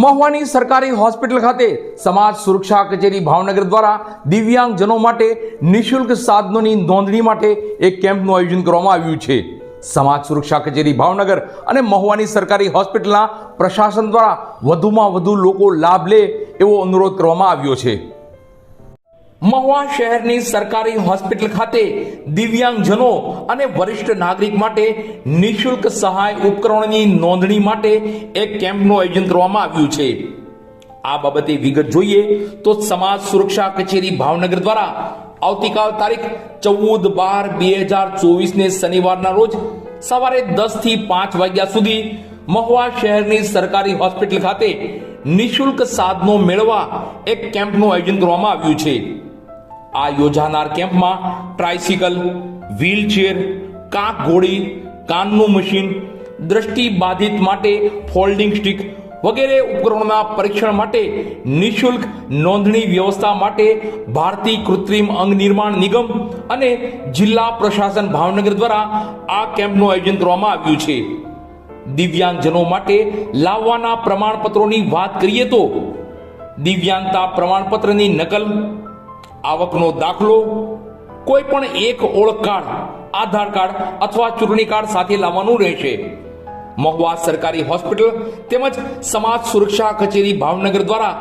મહુવાની સરકારી હોસ્પિટલ ખાતે સમાજ સુરક્ષા કચેરી ભાવનગર દ્વારા દિવ્યાંગજનો માટે નિઃશુલ્ક સાધનોની નોંધણી માટે એક કેમ્પનું આયોજન કરવામાં આવ્યું છે. સમાજ સુરક્ષા કચેરી ભાવનગર અને મહુવાની સરકારી હોસ્પિટલના પ્રશાસન દ્વારા વધુમાં વધુ લોકો લાભ લે એવો અનુરોધ કરવામાં આવ્યો છે. મહુવા શહેરની સરકારી હોસ્પિટલ ખાતે દિવ્યાંગજનો અને વરિષ્ઠ નાગરિક માટે નિઃશુલ્ક સહાય ઉપકરણોની નોંધણી માટે એક કેમ્પનું આયોજન કરવામાં આવ્યું છે. આ બાબતે વિગત જોઈએ તો સમાજ સુરક્ષા કચેરી ભાવનગર દ્વારા આવતીકાલ તારીખ ચૌદ બાર બે હજાર ચોવીસને શનિવારના રોજ સવારે દસથી પાંચ વાગ્યા સુધી મહુવા શહેરની સરકારી હોસ્પિટલ ખાતે નિઃશુલ્ક સાધનો મેળવવા એક કેમ્પનું આયોજન કરવામાં આવ્યું છે. આ યોજાનાર કેમ્પમાં ટ્રાઇસિકલ વ્હીલચેર કાંક ઘોડી કાનનું મશીન દ્રષ્ટિ બાધિત માટે ફોલ્ડિંગ સ્ટીક વગેરે ઉપકરણોના પરીક્ષણ માટે નિઃશુલ્ક નોંધણી વ્યવસ્થા માટે ભારતીય કૃત્રિમ અંગ નિર્માણ નિગમ અને જિલ્લા પ્રશાસન ભાવનગર દ્વારા આ કેમ્પનું આયોજન કરવામાં આવ્યું છે. દિવ્યાંગજનો માટે લાવવાના પ્રમાણપત્રોની વાત કરીએ તો દિવ્યાંગતા પ્રમાણપત્રની નકલ આવકનો દાખલો, કોઈ પણ એક ઓળખ કાર્ડ, આધાર કાર્ડ અથવા ચૂંટણી કાર્ડ સાથે લાવવાનું રહેશે. મહુવા સરકારી હોસ્પિટલ તેમજ સમાજ સુરક્ષા કચેરી ભાવનગર દ્વારા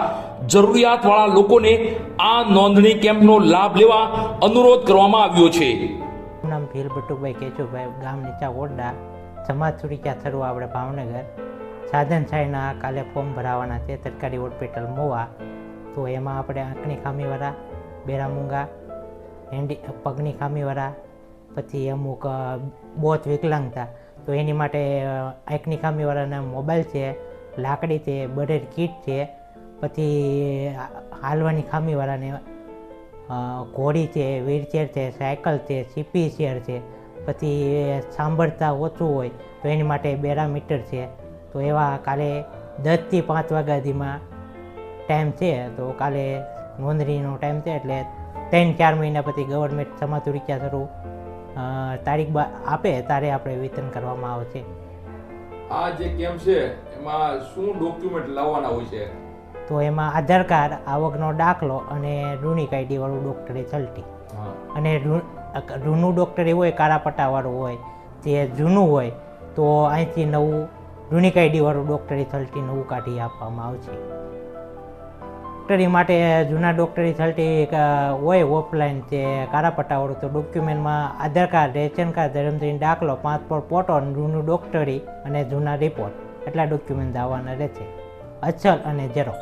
જરૂરિયાતવાળા લોકોને આ નોંધણી કેમ્પનો લાભ લેવા અનુરોધ કરવામાં આવ્યો છે. નામ ભીલ બટુભાઈ કેશુભાઈ, ગામ નીચા ઓરડા, સમાજ સુરક્ષા થરવા આપણે ભાવનગર. સાધન સાઈના કાલે ફોર્મ ભરાવાના છે, સરકારી હોસ્પિટલ મોવા તો એમાં આપણે આંખની ખામીવાળા બેરામૂંગા હેન્ડી પગની ખામીવાળા, પછી અમુક બોચ વિકલાંગતા. તો એની માટે આંખની ખામીવાળાના મોબાઈલ છે, લાકડી છે બરેડ કીટ છે, પછી હાલવાની ખામીવાળાને ઘોડી છે, વ્હીલચેર છે, સાયકલ છે, સીપી ચેર છે, પછી સાંભળતા ઓછું હોય, તો એની માટે બેરામીટર છે. તો એવા કાલે દસથી પાંચ વાગ્યા સુધીમાં ટાઈમ છે, તો કાલે નોંધણીનો ટાઈમ છે એટલે ત્રણ ચાર મહિના પછી ગવર્મેન્ટ સમાજ રૂપિયા શરૂ તારીખ આપે ત્યારે આપણે વેતન કરવામાં આવશે આ જે કેમ્પ છે એમાં શું ડોક્યુમેન્ટ લાવવાના હોય છે? તો એમાં આધાર કાર્ડ આવકનો દાખલો અને રૂનિક આઈડીવાળું ડૉક્ટરે ચલટી અને ઋણું ડોક્ટર એવું હોય કાળા પટ્ટાવાળું હોય જે જૂનું હોય તો અહીંથી નવું રૂનિક આઈડીવાળું ડોક્ટરે ચલટી નવું કાઢી આપવામાં આવશે ડૉક્ટરી માટે જૂના ડૉક્ટરી થલટી હોય ઓફલાઈન જે કારાપટ્ટાવાળું તો ડોક્યુમેન્ટમાં આધાર કાર્ડ, રેશન કાર્ડ ધર્મશ્રીનો દાખલો પાસપોર્ટ ફોટો જૂનું ડૉક્ટરી અને જૂના રિપોર્ટ એટલા ડોક્યુમેન્ટ આવવાના રહેશે. અચલ અને ઝેરો